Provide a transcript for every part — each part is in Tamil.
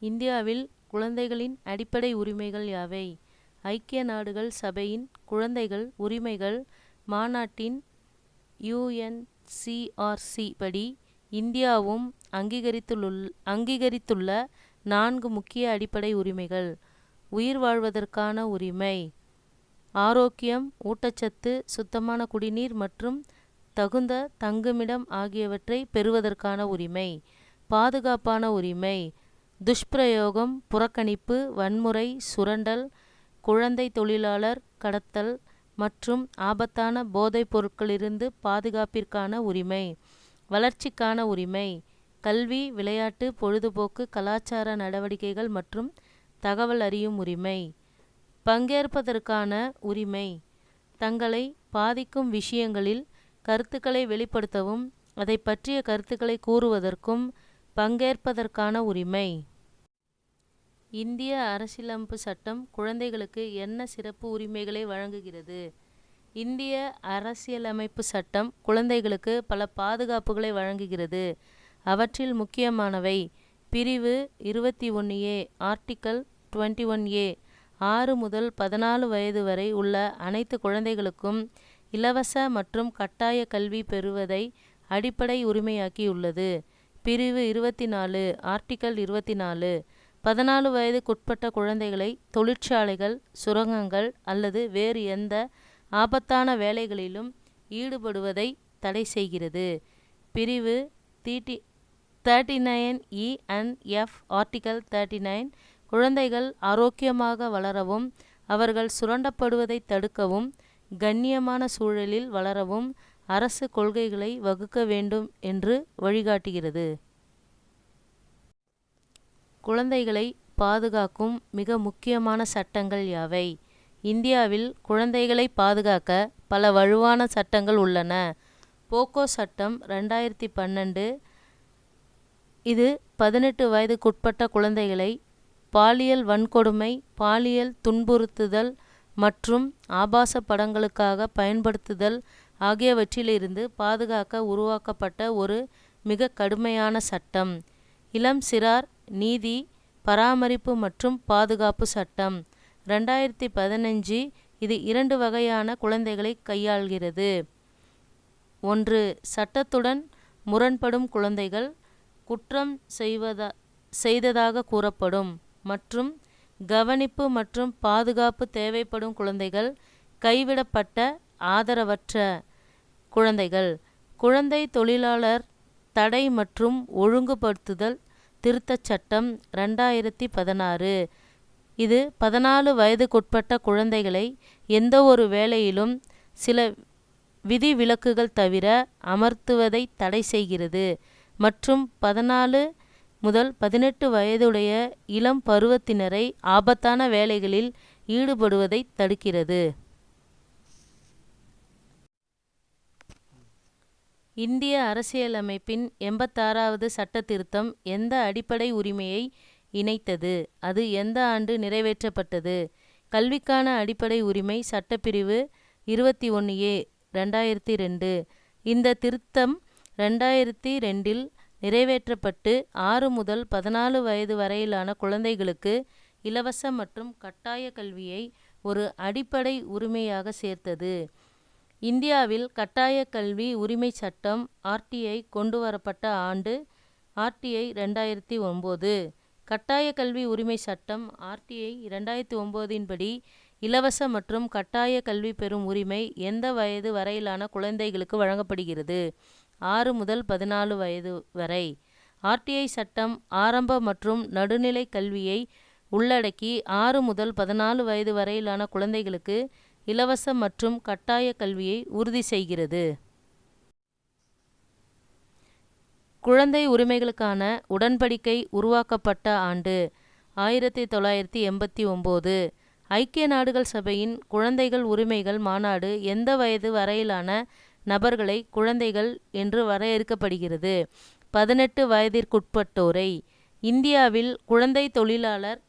இந்தியாவில் குழந்தைகளின் அடிப்படை உரிமைகள் யாவை? ஐக்கிய நாடுகள் சபையின் குழந்தைகள் உரிமைகள் மாநாட்டின் யுஎன்சிஆர்சி படி இந்தியாவும் அங்கீகரித்துலுள் அங்கீகரித்துள்ள நான்கு முக்கிய அடிப்படை உரிமைகள். உயிர் வாழ்வதற்கான உரிமை. ஆரோக்கியம் ஊட்டச்சத்து சுத்தமான குடிநீர் மற்றும் தகுந்த தங்குமிடம் ஆகியவற்றை பெறுவதற்கான உரிமை. பாதுகாப்பான உரிமை. துஷ்பிரயோகம் புறக்கணிப்பு வன்முறை சுரண்டல் குழந்தை தொழிலாளர் கடத்தல் மற்றும் ஆபத்தான போதைப் பொருட்களிலிருந்து பாதுகாப்பிற்கான உரிமை வளர்ச்சிக்கான உரிமை கல்வி விளையாட்டு பொழுதுபோக்கு கலாச்சார நடவடிக்கைகள் மற்றும் தகவல் அறியும் உரிமை பங்கேற்பதற்கான உரிமை தங்களை பாதிக்கும் விஷயங்களில் கருத்துக்களை வெளிப்படுத்தவும் அதை பற்றிய கருத்துக்களை கூறுவதற்கும் பங்கேற்பதற்கான உரிமை. இந்திய அரசியலமைப்பு சட்டம் குழந்தைகளுக்கு என்ன சிறப்பு உரிமைகளை வழங்குகிறது? இந்திய அரசியலமைப்பு சட்டம் குழந்தைகளுக்கு பல பாதுகாப்புகளை வழங்குகிறது. அவற்றில் முக்கியமானவை பிரிவு இருபத்தி ஒன்று A article twenty one A ஆறு முதல் பதினாலு வயது வரை உள்ள அனைத்து குழந்தைகளுக்கும் இலவச மற்றும் கட்டாய கல்வி பெறுவதை அடிப்படை உரிமையாக்கியுள்ளது. பிரிவு இருபத்தி நாலு ஆர்டிக்கல் இருபத்தி நாலு பதினாலு வயதுக்குட்பட்ட குழந்தைகளை தொழிற்சாலைகள் சுரங்கங்கள் அல்லது வேறு எந்த ஆபத்தான வேலைகளிலும் ஈடுபடுவதை தடை செய்கிறது. பிரிவு தீட்டி thirty nine E and F article thirty nine குழந்தைகள் ஆரோக்கியமாக வளரவும் அவர்கள் சுரண்டப்படுவதை தடுக்கவும் கண்ணியமான சூழலில் வளரவும் அரசு கொள்கைகளை வகுக்க வேண்டும் என்று வழிகாட்டுகிறது. குழந்தைகளை பாதுகாக்கும் மிக முக்கியமான சட்டங்கள் யாவை? இந்தியாவில் குழந்தைகளை பாதுகாக்க பல வலுவான சட்டங்கள் உள்ளன. போக்கோ சட்டம் ரெண்டாயிரத்தி பன்னெண்டு இது பதினெட்டு வயதுக்குட்பட்ட குழந்தைகளை பாலியல் வன்கொடுமை பாலியல் துன்புறுத்துதல் மற்றும் ஆபாச படங்களுக்காக பயன்படுத்துதல் ஆகியவற்றிலிருந்து பாதுகாக்க உருவாக்கப்பட்ட ஒரு மிக கடுமையான சட்டம். இளம் சிறார் நீதி பராமரிப்பு மற்றும் பாதுகாப்பு சட்டம். ரெண்டாயிரத்தி பதினஞ்சு இது இரண்டு வகையான குழந்தைகளை கையாள்கிறது. ஒன்று சட்டத்துடன் முரண்படும் குழந்தைகள் குற்றம் செய்வதா செய்ததாக கூறப்படும் மற்றும் கவனிப்பு மற்றும் பாதுகாப்பு தேவைப்படும் குழந்தைகள் கைவிடப்பட்ட ஆதரவற்ற குழந்தைகள். குழந்தை தொழிலாளர் தடை மற்றும் ஒழுங்குபடுத்துதல் திருத்தச் சட்டம் ரெண்டாயிரத்தி பதினாறு. இது பதினாலு வயதுக்குட்பட்ட குழந்தைகளை எந்த ஒரு வேலையிலும் சில விதிவிலக்குகள் தவிர அமர்த்துவதை தடை செய்கிறது. மற்றும் பதினாலு முதல் பதினெட்டு வயதுடைய இளம் பருவத்தினரை ஆபத்தான வேலைகளில் ஈடுபடுவதை தடுக்கிறது. இந்திய அரசியலமைப்பின் எண்பத்தாறாவது சட்ட திருத்தம் எந்த அடிப்படை உரிமையை இணைத்தது? அது எந்த ஆண்டு நிறைவேற்றப்பட்டது? கல்விக்கான அடிப்படை உரிமை சட்டப்பிரிவு இருபத்தி ஒன்று ஏ ரெண்டாயிரத்தி ரெண்டு. இந்த திருத்தம் ரெண்டாயிரத்தி ரெண்டில் நிறைவேற்றப்பட்டு ஆறு முதல் பதினாலு வயது வரையிலான குழந்தைகளுக்கு இலவச மற்றும் கட்டாய கல்வியை ஒரு அடிப்படை உரிமையாக சேர்த்தது. இந்தியாவில் கட்டாய கல்வி உரிமை சட்டம் ஆர்டிஐ கொண்டு வரப்பட்ட ஆண்டு ஆர்டிஐ ரெண்டாயிரத்தி ஒம்பது. கட்டாய கல்வி உரிமை சட்டம் ஆர்டிஐ ரெண்டாயிரத்தி ஒம்போதின் படி இலவச மற்றும் கட்டாய கல்வி பெறும் உரிமை எந்த வயது வரையிலான குழந்தைகளுக்கு வழங்கப்படுகிறது? ஆறு முதல் பதினாலு வயது வரை. ஆர்டிஐ சட்டம் ஆரம்ப மற்றும் நடுநிலை கல்வியை உள்ளடக்கி ஆறு முதல் பதினாலு வயது வரையிலான குழந்தைகளுக்கு இலவச மற்றும் கட்டாய கல்வியை உறுதி செய்கிறது. குழந்தை உரிமைகளுக்கான உடன்படிக்கை உருவாக்கப்பட்ட ஆண்டு ஆயிரத்தி தொள்ளாயிரத்தி எண்பத்தி ஒம்போது. ஐக்கிய நாடுகள் சபையின் குழந்தைகள் உரிமைகள் மாநாடு எந்த வயது வரையிலான நபர்களை குழந்தைகள் என்று வரையறுக்கப்படுகிறது? பதினெட்டு வயதிற்குட்பட்டோரை இந்தியாவில் குழந்தை தொழிலாளர்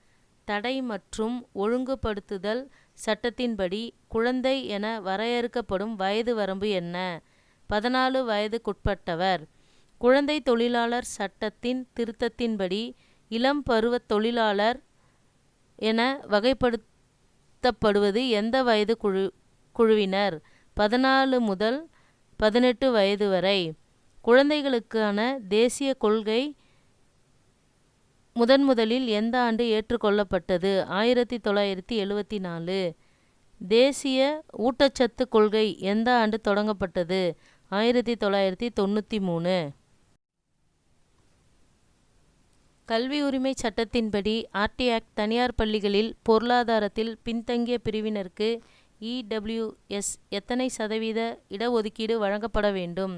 தடை மற்றும் ஒழுங்குபடுத்துதல் சட்டத்தின்படி குழந்தை என வரையறுக்கப்படும் வயது வரம்பு என்ன? பதினாலு வயதுக்குட்பட்டவர். குழந்தை தொழிலாளர் சட்டத்தின் திருத்தத்தின்படி இளம் பருவ தொழிலாளர் என வகைப்படுத்தப்படுவது எந்த வயது குழு குழுவினர்? பதினாலு முதல் பதினெட்டு வயது வரை. குழந்தைகளுக்கான தேசிய கொள்கை முதன் முதலில் எந்த ஆண்டு ஏற்றுக்கொள்ளப்பட்டது? ஆயிரத்தி தொள்ளாயிரத்தி எழுவத்தி நாலு தேசிய ஊட்டச்சத்து கொள்கை எந்த ஆண்டு தொடங்கப்பட்டது? ஆயிரத்தி தொள்ளாயிரத்தி தொண்ணூற்றி மூணு கல்வி உரிமை சட்டத்தின்படி ஆர்டி ஆக்ட் தனியார் பள்ளிகளில் பொருளாதாரத்தில் பின்தங்கிய பிரிவினருக்கு இடபிள்யூஎஸ் எத்தனை சதவீத இடஒதுக்கீடு வழங்கப்பட வேண்டும்?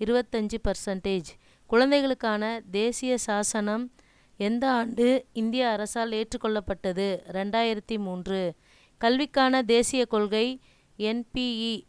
இருபத்தஞ்சு பர்சன்டேஜ் குழந்தைகளுக்கான தேசிய சாசனம் எந்த ஆண்டு இந்திய அரசால் ஏற்றுக்கொள்ளப்பட்டது? ரெண்டாயிரத்தி மூன்று. கல்விக்கான தேசிய கொள்கை என்பிஇ.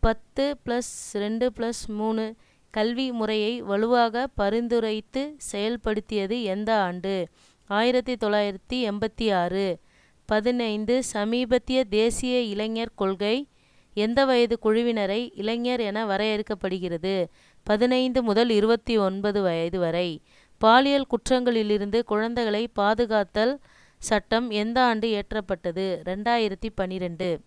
பத்து ப்ளஸ் ரெண்டு ப்ளஸ் மூணு. கல்வி முறையை வலுவாக பரிந்துரைத்து செயல்படுத்தியது எந்த ஆண்டு? ஆயிரத்தி தொள்ளாயிரத்தி எண்பத்தி ஆறு. பதினைந்து. சமீபத்திய தேசிய இளைஞர் கொள்கை எந்த வயது குழுவினரை இளைஞர் என வரையறுக்கப்படுகிறது? பதினைந்து முதல் இருபத்தி ஒன்பது வயது வரை. பாலியல் குற்றங்களிலிருந்து குழந்தைகளை பாதுகாத்தல் சட்டம் எந்த ஆண்டு இயற்றப்பட்டது? ரெண்டாயிரத்தி பனிரெண்டு.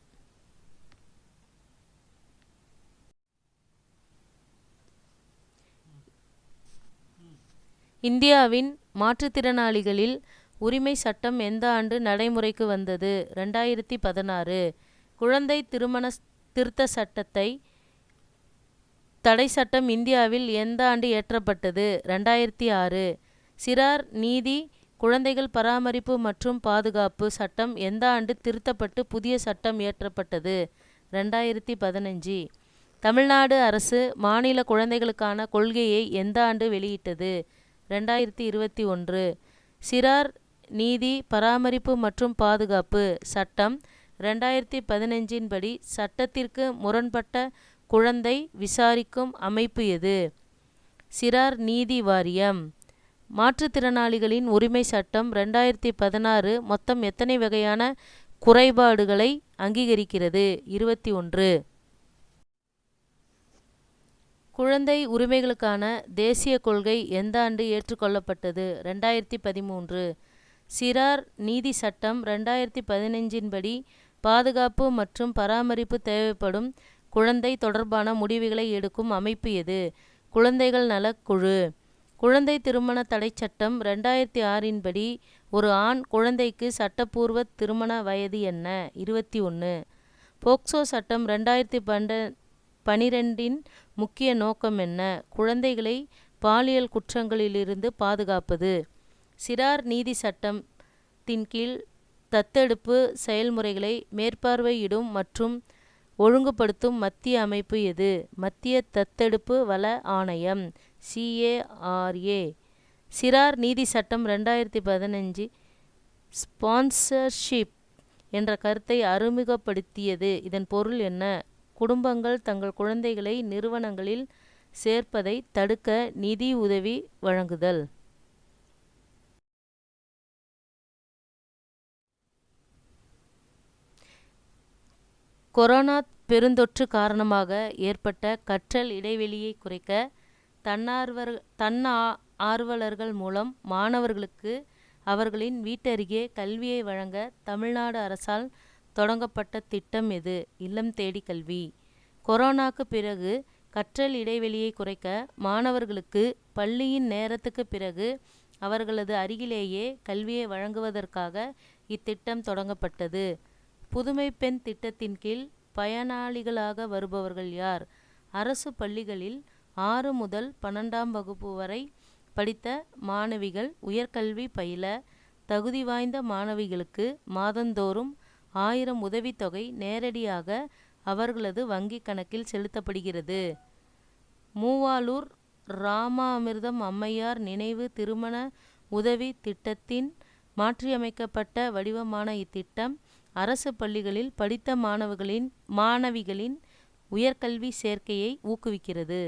இந்தியாவின் மாற்றுத்திறனாளிகளில் உரிமை சட்டம் எந்த ஆண்டு நடைமுறைக்கு வந்தது? ரெண்டாயிரத்தி பதினாறு. குழந்தை திருமண திருத்த சட்டத்தை தடை சட்டம் இந்தியாவில் எந்த ஆண்டு இயற்றப்பட்டது? ரெண்டாயிரத்தி ஆறு. சிறார் நீதி குழந்தைகள் பராமரிப்பு மற்றும் பாதுகாப்பு சட்டம் எந்த ஆண்டு திருத்தப்பட்டு புதிய சட்டம் இயற்றப்பட்டது? ரெண்டாயிரத்தி பதினஞ்சு. தமிழ்நாடு அரசு மாநில குழந்தைகளுக்கான கொள்கையை எந்த ஆண்டு வெளியிட்டது? ரெண்டாயிரத்தி இருபத்தி ஒன்று. சிறார் நீதி பராமரிப்பு மற்றும் பாதுகாப்பு சட்டம் ரெண்டாயிரத்தி பதினஞ்சின்படி சட்டத்திற்கு முரண்பட்ட குழந்தை விசாரிக்கும் அமைப்பு எது? சிறார் நீதி வாரியம். மாற்றுத்திறனாளிகளின் உரிமை சட்டம் ரெண்டாயிரத்தி பதினாறு மொத்தம் எத்தனை வகையான குறைபாடுகளை அங்கீகரிக்கிறது? இருபத்தி ஒன்று. குழந்தை உரிமைகளுக்கான தேசிய கொள்கை எந்த ஆண்டு ஏற்றுக்கொள்ளப்பட்டது? ரெண்டாயிரத்தி பதிமூன்று. சிறார் நீதி சட்டம் ரெண்டாயிரத்தி பதினைஞ்சின்படி பாதுகாப்பு மற்றும் பராமரிப்பு தேவைப்படும் குழந்தை தொடர்பான முடிவுகளை எடுக்கும் அமைப்பு எது? குழந்தைகள் நலக்குழு குழந்தை திருமண தடை சட்டம் ரெண்டாயிரத்தி ஆறின்படி ஒரு ஆண் குழந்தைக்கு சட்டப்பூர்வ திருமண வயது என்ன? இருபத்தி ஒன்று போக்சோ சட்டம் ரெண்டாயிரத்தி பண்ட பனிரெண்டின் முக்கிய நோக்கம் என்ன? குழந்தைகளை பாலியல் குற்றங்களிலிருந்து பாதுகாப்பது. சிறார் நீதி சட்டத்தின் கீழ் தத்தெடுப்பு செயல்முறைகளை மேற்பார்வையிடும் மற்றும் ஒழுங்குபடுத்தும் மத்திய அமைப்பு எது? மத்திய தத்தெடுப்பு வள ஆணையம். சிஏஆர்ஏ சிறார் நீதி சட்டம் ரெண்டாயிரத்தி பதினஞ்சு ஸ்பான்சர்ஷிப் என்ற கருத்தை அறிமுகப்படுத்தியது. இதன் பொருள் என்ன? குடும்பங்கள் தங்கள் குழந்தைகளை நிறுவனங்களில் சேர்ப்பதை தடுக்க நிதி உதவி வழங்குதல். கொரோனா பெருந்தொற்று காரணமாக ஏற்பட்ட கற்றல் இடைவெளியை குறைக்க தன்னார்வர் தன்னா ஆர்வலர்கள் மூலம் மாணவர்களுக்கு அவர்களின் வீட்டருகே கல்வியை வழங்க தமிழ்நாடு அரசால் தொடங்கப்பட்ட திட்டம் எது? இல்லம் தேடி கல்வி. கொரோனாக்கு பிறகு கற்றல் இடைவெளியை குறைக்க மாணவர்களுக்கு பள்ளியின் நேரத்துக்கு பிறகு அவர்களது அருகிலேயே கல்வியை வழங்குவதற்காக இத்திட்டம் தொடங்கப்பட்டது. புதுமை பெண் திட்டத்தின் கீழ் பயனாளிகளாக வருபவர்கள் யார்? அரசு பள்ளிகளில் ஆறு முதல் பன்னெண்டாம் வகுப்பு வரை படித்த மாணவிகள் உயர்கல்வி பயில தகுதி வாய்ந்த மாணவிகளுக்கு மாதந்தோறும் ஆயிரம் உதவித்தொகை நேரடியாக அவர்களது வங்கிக் கணக்கில் செலுத்தப்படுகிறது. மூவாலூர் ராமாமிர்தம் அம்மையார் நினைவு திருமண உதவி திட்டத்தின் மாற்றியமைக்கப்பட்ட வடிவமான இத்திட்டம் அரசு பள்ளிகளில் படித்த மாணவர்களின் மாணவிகளின் உயர்கல்வி சேர்க்கையை ஊக்குவிக்கிறது.